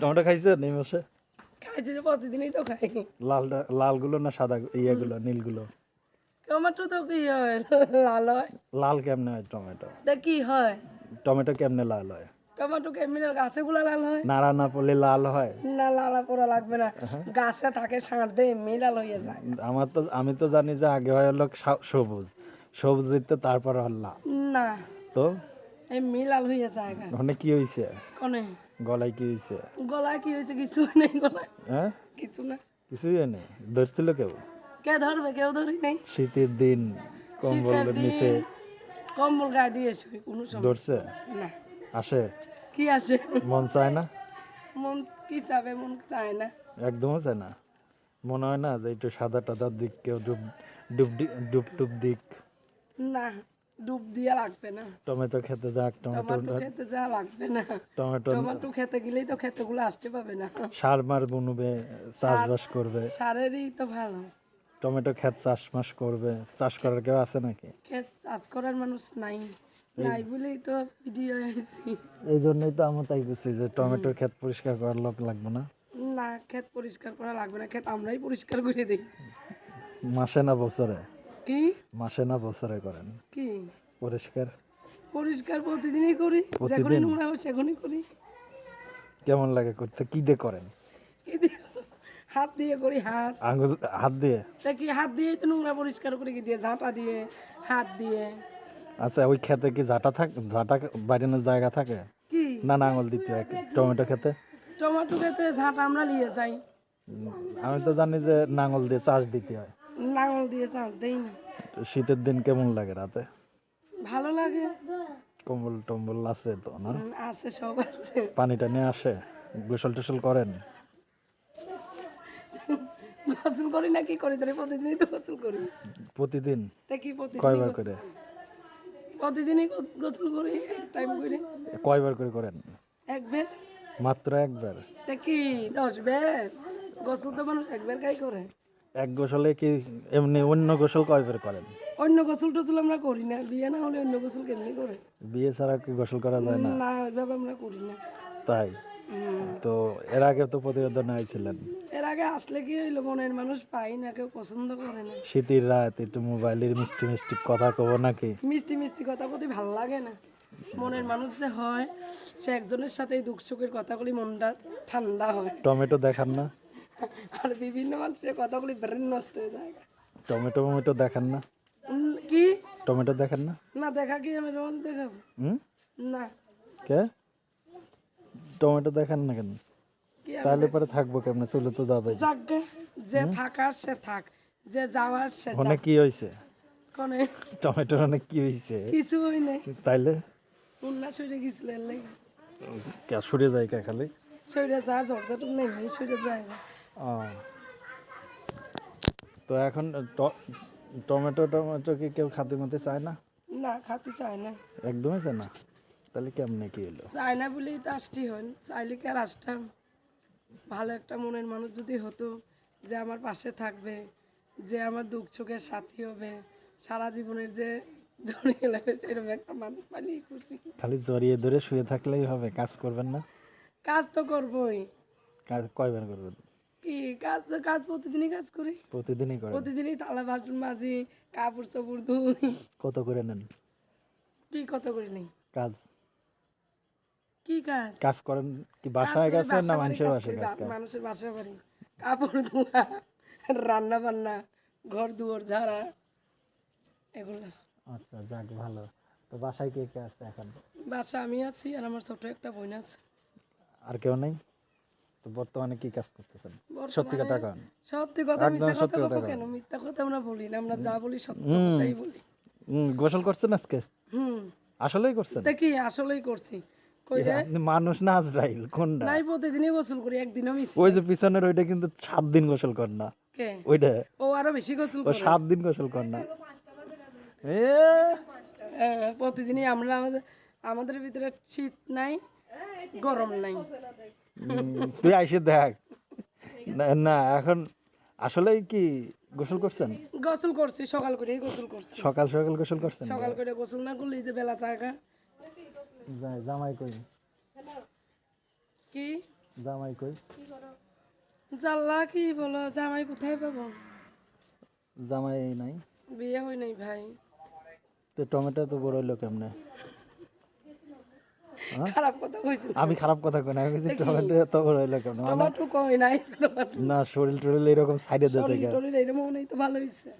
Tomato খাইছেন এই মাসে খাইছি যে প্রতিদিনই তো খাই। লালটা লালগুলো না সাদা ইয়েগুলো নীলগুলো? টমেটো তো কি হয়? লাল হয়। লাল কেমনে হয় টমেটো? তা কি হয়? টমেটো কেমনে লাল হয়? টমেটো কেমনি গাছে গুলা লাল হয়? নাড়া না পড়লে লাল হয়? না লালা পোড়া লাগবে না। গাছে থাকে সার দিয়ে এমনি লাল হয়ে যায়। আমার তো আমি তো জানি যে আগে হয় হলো সবুজ। সবুজ দিতে তারপরে হল লাল। না। তো? এমনি লাল হয়ে যায় ওখানে কি হয়েছে কনে? গলায় কি হয়েছে? গলায় কি হয়েছে? কিছু নেই গলায়। হ্যাঁ? কিছু না। কিছুই নেই? ধরছিল কেউ? কে ধরবে? কেউ ধরি নেই। শীতের দিন কম্বলের শীতের নিচে। কম্বল গায়ে দিয়ে শুই কোনো সময় ধরছে? না। আসে? কি আসে? মন চায় না? মন কি চাবে? মন চায় না। একদমই চায় না। মনে হয় না যে একটু সাদা টাদার দিক কেউ ডুব ডুব ডুব টুব দিক। না। ডুব দিয়া লাগবে না। টমেটো খেতে যাক টমেটো খেতে যা লাগবে না। টমেটো টমেটো খেতে গেলেই তো খেতেগুলো আসতে পাবে না। সার মার বুনবে চাষবাস করবে। সারেরই তো ভালো। টমেটো ক্ষেত চাষবাস করবে। চাষ করার কেউ আছে নাকি? ক্ষেত চাষ করার মানুষ নাই। নাই বলেই তো ভিডিও আইছি এই জন্যই তো আমি তাই বলছি যে টমেটোর ক্ষেত পরিষ্কার করার লোক লাগবে না। না ক্ষেত পরিষ্কার করা লাগবে না। ক্ষেত আমরাই পরিষ্কার করে দিই। মাসে না বছরে? কি? মাসে না বছরে করেন? কি? পরিষ্কার? পরিষ্কার প্রতিদিনই করি যখনই নোংরা হয় সেখনই করি। কেমন লাগে করতে? কি দিয়ে করেন? হাত দিয়ে করি হাত। আঙুল হাত দিয়ে? তা কি হাত দিয়ে তো নোংরা পরিষ্কার করে কি দিয়ে? ঝাঁটা দিয়ে হাত দিয়ে। আচ্ছা ওই খেতে কি ঝাঁটা থাক ঝাঁটা বাড়ানোর জায়গা থাকে? কি? না না আঙুল দিতে হয়। টমেটো খেতে টমেটো খেতে ঝাঁটা আমরা নিয়ে যাই। আমি তো জানি যে নাঙল দিয়ে চাষ দিতে হয়। নাঙল দিয়ে দেই না। শীতের দিন কেমন লাগে রাতে? ভালো লাগে। কম্বল টম্বল আছে তো না? আছে সব আছে। পানি টানি আসে? গোসল টোসল করেন? গোসল করি না কি করি? তাহলে প্রতিদিনই তো গোসল করি। প্রতিদিন? তা কি প্রতিদিন কয়বার করে? প্রতিদিনই গোসল করি টাইম করে। কয়বার করে করেন? একবার মাত্র একবার? তা কি দশ বের গোসল তো মানুষ একবার কাই করে। এক গোসলে কি এমনি অন্য গোসল কয়বার করেন? অন্য গোসল টোসল আমরা করি না বিয়ে না হলে অন্য গোসল কেমনি করে? বিয়ে ছাড়া কি গোসল করা যায় না? না ওইভাবে আমরা করি না। তাই? তো এর আগে তো প্রতিবেদন আইছিলেন। এর আগে আসলে কি হইল মনের মানুষ পাই না কেউ পছন্দ করে না। শীতের রাত একটু মোবাইলের মিষ্টি মিষ্টি কথা কব নাকি? মিষ্টি মিষ্টি কথা প্রতি ভালো লাগে না। মনের মানুষ যে হয় সে একজনের সাথে দুঃখ সুখের কথাগুলি মনটা ঠান্ডা হয়। টমেটো দেখান না। আর বিভিন্ন মানুষের কথাগুলি ব্রেন নষ্ট হয়ে যায়। টমেটো টমেটো দেখান না। কি? টমেটো দেখান না। না দেখা কি আমি রোল দেখাবো? হুম? না। কে? টমেটো দেখান না কেন? তাহলে পরে থাকব কেমনে? চলে তো যাবে। যে থাকার সে থাক যে যাওয়ার সে অনেক কি হয়েছে কনে? টমেটোর অনেক কি হয়েছে কিছু হই নাই। তাইলে? উন্না সরে গেছিল লাগে। কে সরে যায় কে খালি? সরে যা ঝরঝাটুক নেই সরে যায়। ও। তো এখন টমেটো টমেটো কি কেউ খাতে মতে চায় না? না খাতে চায় না। একদমই চায় না? তাহলে কেমনে কি হলো? চায় না বলেই তো আসতে হন চাইলে কি আর আসতাম ভালো একটা মনের মানুষ যদি হতো যে আমার পাশে থাকবে যে আমার দুঃখ সুখের সাথী হবে সারা জীবনের যে জড়িয়ে লাগবে সেরকম একটা মানুষ পালিয়ে খুশি। খালি জড়িয়ে ধরে শুয়ে থাকলেই হবে কাজ করবেন না? কাজ তো করবোই। কাজ কয়বার করবেন? কি কাজ কাজ প্রতিদিনই কাজ করি। প্রতিদিনই করেন? প্রতিদিনই থালা বাসন মাজি কাপড় চোপড় ধুই। কত করে নেন? কি কত করি নেই? কাজ? কি কাজ? কাজ করেন কি বাসায় কাজ করি, গেছেন না মানুষের বাসায় কাজ বা- মানুষের বাসা বাড়ি। কাপড় ধোয়া রান্না বান্না ঘর দুয়ার ঝাড়া এগুলো। আচ্ছা যাক ভালো। তো বাসায় কে কে আছে এখন? বাসা আমি আছি আর আমার ছোট একটা বোন আছে। আর কেউ নেই? তো বর্তমানে কি কাজ করতেছেন? সত্যি কথা কন। সত্যি কথা মিথ্যা কথা বলব কেন? মিথ্যা কথা আমরা বলি না আমরা যা বলি সত্য কথাই বলি। হুম, গোসল করছেন আজকে? হুম। আসলেই করছেন? তা কি? আসলেই করছি। মানুষ না আজরাইল কোনটা? নাই প্রতিদিনই গোসল করি একদিনও মিস ওই যে পিছনের ওইটা কিন্তু সাত দিন গোসল কর না। কে? ওইটা? ও আরও বেশি গোসল ও করে? সাত দিন গোসল কর না। এ প্রতিদিনই আমরা আমাদের আমাদের ভিতরে শীত নাই গরম নাই। তুই আইসে দেখ। না, এখন আসলে কি গোসল করছেন? গোসল করছি সকাল করে গোসল করছি। সকাল সকাল গোসল করছেন? সকাল করে গোসল না করলে এই যে বেলা চাকা যাই, জামাই কই? কি? জামাই কই? জাল্লা কি বলো জামাই কোথায় পাবো? জামাই নাই। বিয়ে হই নাই ভাই। তো টমেটো তো বড় হইল কেমনে? খারাপ কথা কইছি আমি খারাপ কথা কই না আমি টমেটো এত বড় হইল কেমনে মানে টমাটো কই নাই না শরীর টরিল এরকম সাইডে দিতে শরীর টরীর এরকম মনে তো ভালো হয়েছে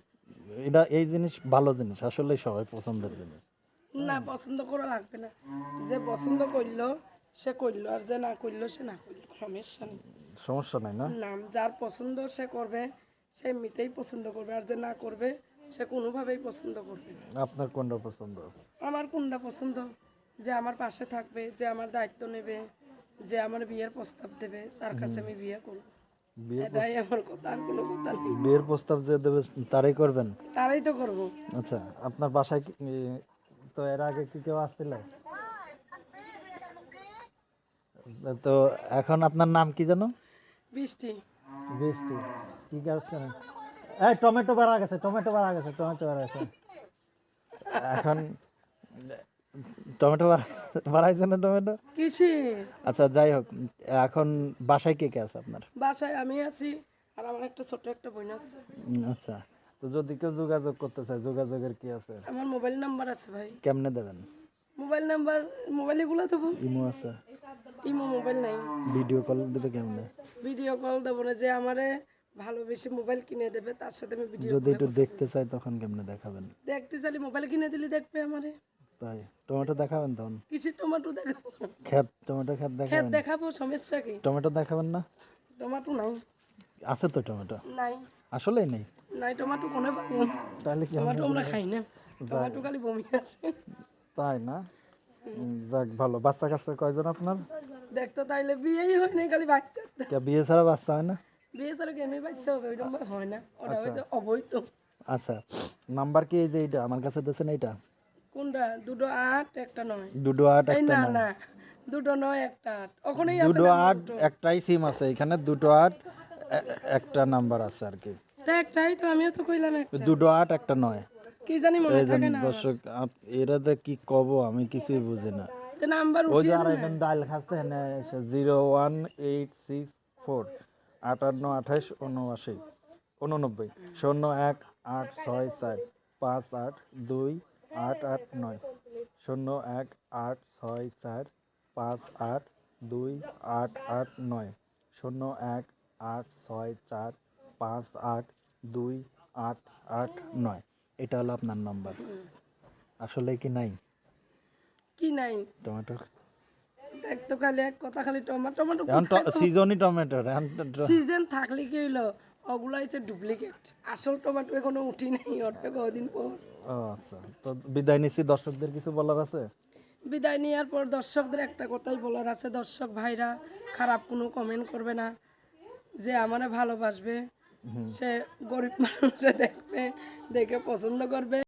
এটা এই জিনিস ভালো জিনিস আসলে সবাই পছন্দের জিনিস। না পছন্দ করা লাগবে না। যে পছন্দ করল সে করল আর যে না করল সে না করল সমস্যা নেই। সমস্যা নাই না? নাম যার পছন্দ সে করবে সে এমনিতেই পছন্দ করবে আর যে না করবে সে কোনোভাবেই পছন্দ করবে না। আপনার কোনটা পছন্দ? আমার কোনটা পছন্দ? যে আমার পাশে থাকবে যে আমার দায়িত্ব নেবে যে আমার বিয়ের প্রস্তাব দেবে তার কাছে আমি বিয়ে করব। এটাই আমার কথা আর কোনো কথা নেই। বিয়ের প্রস্তাব যে দেবে তারাই করবেন? তারাই তো করব। আচ্ছা আপনার বাসায় তো এর আগে কি কেউ আসছিল? তো এখন আপনার নাম কি জানো বৃষ্টি। বৃষ্টি। কি কাজ করেন এই টমেটো বাড়া গেছে টমেটো বাড়া গেছে টমেটো বাড়া গেছে। এখন টমেটো না টমেটো? কিসে আচ্ছা যাই হোক এখন বাসায় কে কে আছে আপনার? বাসায় আমি আছি আর আমার একটা ছোট একটা বোন আছে। আচ্ছা তো যদি কেউ যোগাযোগ করতে চায় যোগাযোগের কি আছে? আমার মোবাইল নাম্বার আছে ভাই। কেমনে দেবেন? মোবাইল নাম্বার মোবাইলে গুলো দেবো? ইমো আছে। ইমো মোবাইল নাই। ভিডিও কল দেবে কেমনে? ভিডিও কল দেবো না যে আমারে ভালোবেসে মোবাইল কিনে দেবে তার সাথে আমি ভিডিও যদি একটু দেখতে চাই তখন কেমনে দেখাবেন? দেখতে চাইলে মোবাইল কিনে দিলে দেখবে আমারে। তাই টমেটো দেখাবেন তখন? কিছু টমাটো দেখাবো। খেত টমেটো খেত খেত দেখাবো সমস্যা কি? টমেটো দেখাবেন না? টমাটো নাই। আছে তো টমেটো? নাই। আসলেই নেই? নাই টমাটো কোনে পাবো? তাহলে কি টমাটো আমরা খাই না। টমাটো খালি বমি আসে। তাই না? যাক ভালো। বাচ্চা কাচ্চা কয়জন আপনার? দেখতো তাইলে বিয়েই হয় না খালি বাচ্চা। কে বিয়ে ছাড়া বাচ্চা হয় না? বিয়ে ছাড়া কেমনি বাচ্চা হবে? ওইরকম হয় না। ওটা হয়তো অবৈধ। আচ্ছা। নাম্বার কি এই যে এইটা? আমার কাছে দিয়েছেন এইটা? কোনটা? দুটো আট একটা নয়। দুটো আট একটা না না দুটো নয় একটা আট। ওখানেই দুটো আট একটাই সিম আছে। এখানে দুটো আট একটা নাম্বার আছে আর কি। তা একটাই তো আমিও তো কইলাম একটা। দুটো আট একটা নয়। কি জানি মনে থাকে না দর্শক আপ- এরাতে কি কব আমি কিছুই বুঝি না। তো নাম্বার ওই যে উঠিয়ে আর একজন ডায়াল খাচ্ছে না zero one eight six four আটান্ন আঠাশ উনআশি উননব্বই শূন্য এক আট ছয় চার পাঁচ আট দুই আট আট নয়। শূন্য এক আট ছয় চার পাঁচ আট দুই আট আট নয়। শূন্য এক আট ছয় চার পাঁচ আট দুই আট আট নয়। এটা হলো আপনার নাম্বার। আসলে কি নাই? কি নাই? টমেটো। দেখ তো খালি এক কথা খালি টমেটো টমেটো সিজনই তো- সিজন থাকলে কি হইল? ওগুলো হচ্ছে ডুপ্লিকেট আসল টমাটো এখনও উঠি নাই অর্ধেক কদিন পর। ও আচ্ছা। তো বিদায় নিচ্ছি দর্শকদের কিছু বলার আছে? বিদায় নেওয়ার পর দর্শকদের একটা কথাই বলার আছে দর্শক ভাইরা খারাপ কোনো কমেন্ট করবে না। যে আমারে ভালোবাসবে সে গরিব মানুষরা দেখবে দেখে পছন্দ করবে।